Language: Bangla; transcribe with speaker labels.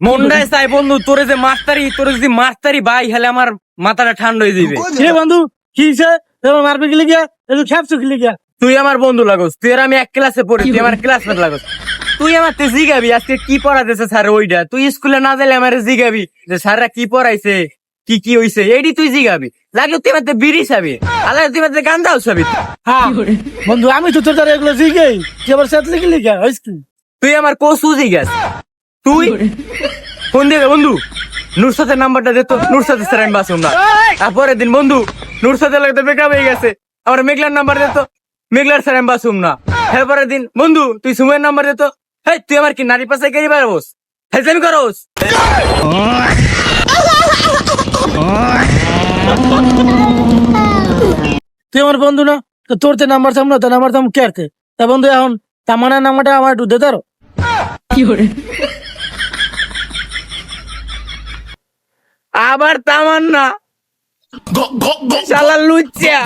Speaker 1: মন্ডায় চাই বন্ধু তোরে যে মাস্টারি তোরে যদি মাস্টারি ভাই হেলে আমার মাথাটা ঠান্ডা হয়ে দিবে
Speaker 2: রে বন্ধু কি তোমার মারবে গেলে গিয়া একটু খেপছো গেলে গিয়া
Speaker 1: তুই আমার বন্ধু লাগোস তুই আর আমি এক ক্লাসে পড়ি তুই আমার ক্লাসমেট লাগোস। তুই আমার তে জিগাবি আজকে কি পড়াতেছে স্যার ওইটা তুই স্কুলে না গেলে আমার জিগাবি যে স্যাররা কি পড়াইছে কি কি হইছে এইডি তুই জিগাবি। লাগে তুই আমার বিড়ি খাবি আলাদা তুই আমার গান্দাও খাবি
Speaker 2: হ্যাঁ। বন্ধু আমি তো তোর দ্বারা এগুলো শিখেই যে আবার সেতলে গেলে গিয়া
Speaker 1: তুই আমার কসু জিগাস। তুই? ফোন দিবে বন্ধু। নুরসাদের নাম্বারটা দে তো নুরসাদের স্যার আমি বাসুন না। তারপরের দিন বন্ধু নুরসাদের লাগে তো বেকআপ হয়ে গেছে। আমার মেঘলার নাম্বার দে তো মেঘলার স্যার আমি বাসুম না। এরপরের দিন বন্ধু তুই সুমের নাম্বার দে তো। হেই তুই আমার কি নারী পাশে কেড়ে পারবোস হেলসামি করোস?
Speaker 2: তুই আমার বন্ধু না? তো তোর তে নাম্বার চাম না তোর নাম্বার চাম কেরতে তা বন্ধু এখন তামানের নাম্বারটা আমার একটু দে তারো
Speaker 1: আবার তামান্না। শালা লুচ্চা।